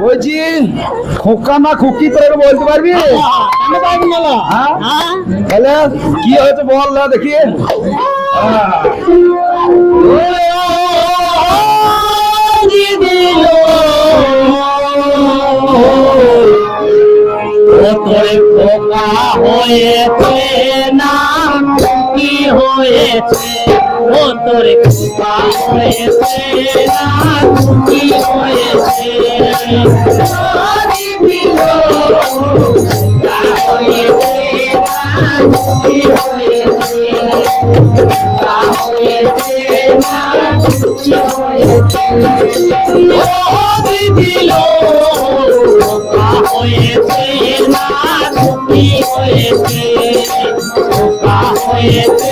বলছি, খোকা না খুকি তোর বলতে পারবি? হ্যাঁ? তাহলে কি হয়েছে বল না দেখি খোকা হয়েছে না কি হয়েছে ও তোর হয়েছে না কি হয়েছে দিল। হয়েছে না কি হয়েছে হয়েছে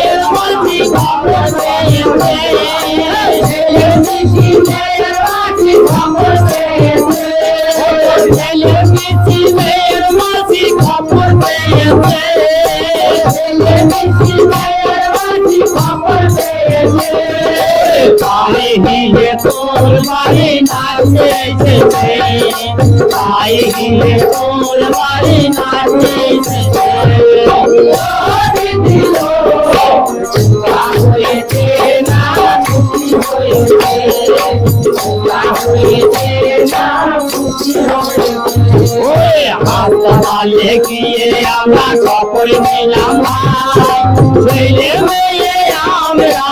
হিলে তোর বাড়ি নাচেছে তাই হিলে তোর বাড়ি নাচেছে হাসপাতালে গিয়ে আমরা কাপড় নিলাম আমরা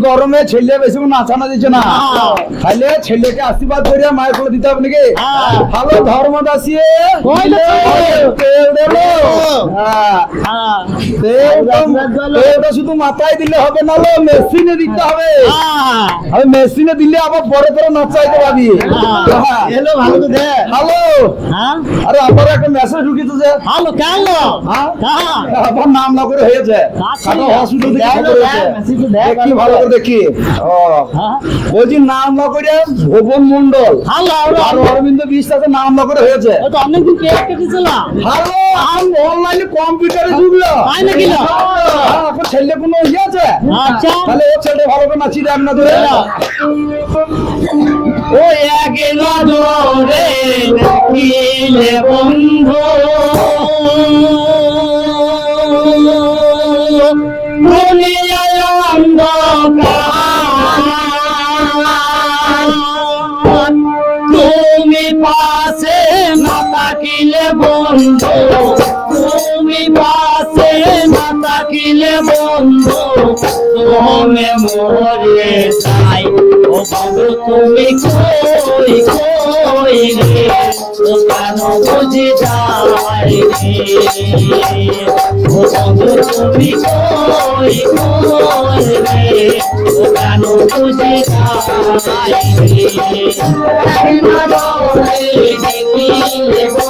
গরমে ছেলে বেশি নাচানো দিচ্ছে না। খাইলে তাহলে ছেলেকে আশীর্বাদ করে মায়ের করে দিতে হবে নাকি? হ্যাঁ। ভালো ধর্ম দাসিয়ে তেল দেলো শুধু মাথায় দিলে হবে না লো মেশিনে দিতে হবে আমি মেশিনে দিলে আবার পরে পারবি হ্যাঁ। হ্যালো ভালো হ্যালো হ্যাঁ আরে আবার একটা মেসেজ যে ভালো কেন আবার নাম না করে হয়েছে দেখ, ভালো করে। দেখি বলছি নাম না করে ভুবন মন্ডল আর অরবিন্দ বিশ্বাসের নাম না করে হয়েছে অনেকদিন কেটেছিলাম ভালো আম অনলাইনে কম্পিউটারে যুগলো তাই নাকি না? হ্যাঁ, এখন ছেলে কোনো ইয়ে আছে? আচ্ছা। তাহলে ও ছেলে ভালো করে নাচি দেখ না ধরে ও এক নজরে দেখিলে বন্ধু। দুনিয়ায় অন্ধকার। থাকিলে বন্ধু তুমি পাশে না থাকিলে বন্ধু তুমি মরে যাই। ও বাবু তুমি কই কই রে? ও কেন বুঝি যাই রে? ও বাবু তুমি কই কই রে? ও কেন বুঝি যাই রে? দেখিলে না থাকিলে বন্ধু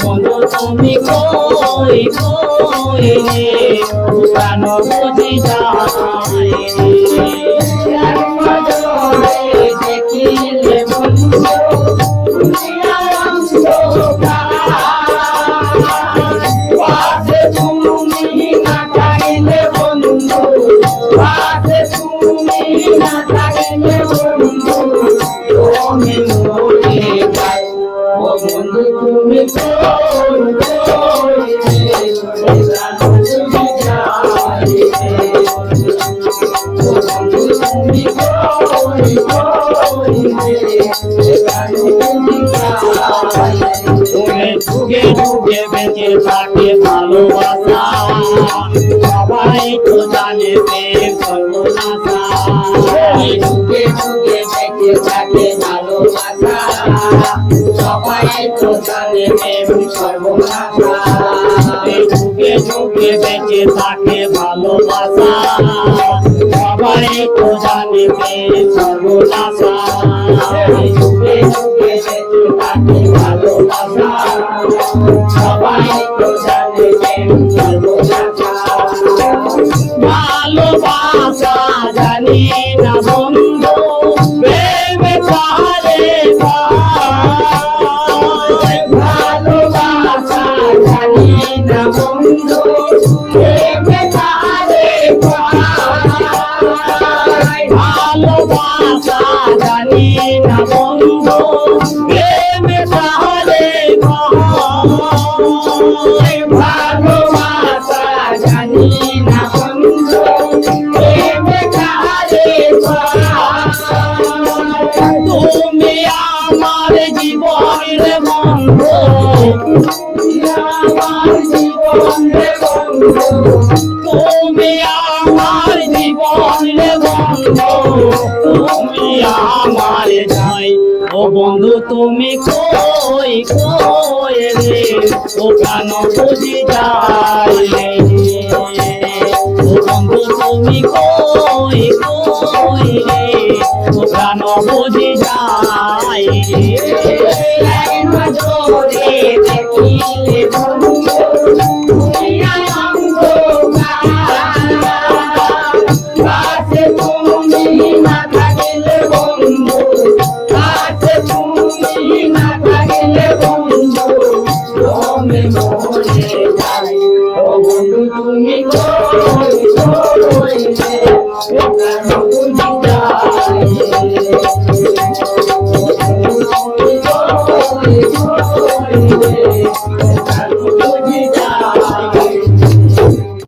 বন্ধু তুমি কই কই রে ও বুঝি যাই রে যুগে যুগে বেঁচে থাকে ভালোবাসা সবাই তো জানে সর্বনাশা যুগে ভালোবাসা সবাই তো জানে সর্বনাশা যুগে বেঁচে থাকে ভালোবাসা। সবাই তো জানে সর্বনাশা। সুখে সুখে বেঁচে থাকে ভালোবাসা। সবাই তো জানে তুমি আমার জীবনের বন্ধু তুমি আমার যাই। ও বন্ধু, তুমি কই কই রে? ও প্রাণ বুঝি যাই রে ও বন্ধু, তুমি কই কই রে? ও প্রাণ বুঝি যাই রে নজরে দেখিলে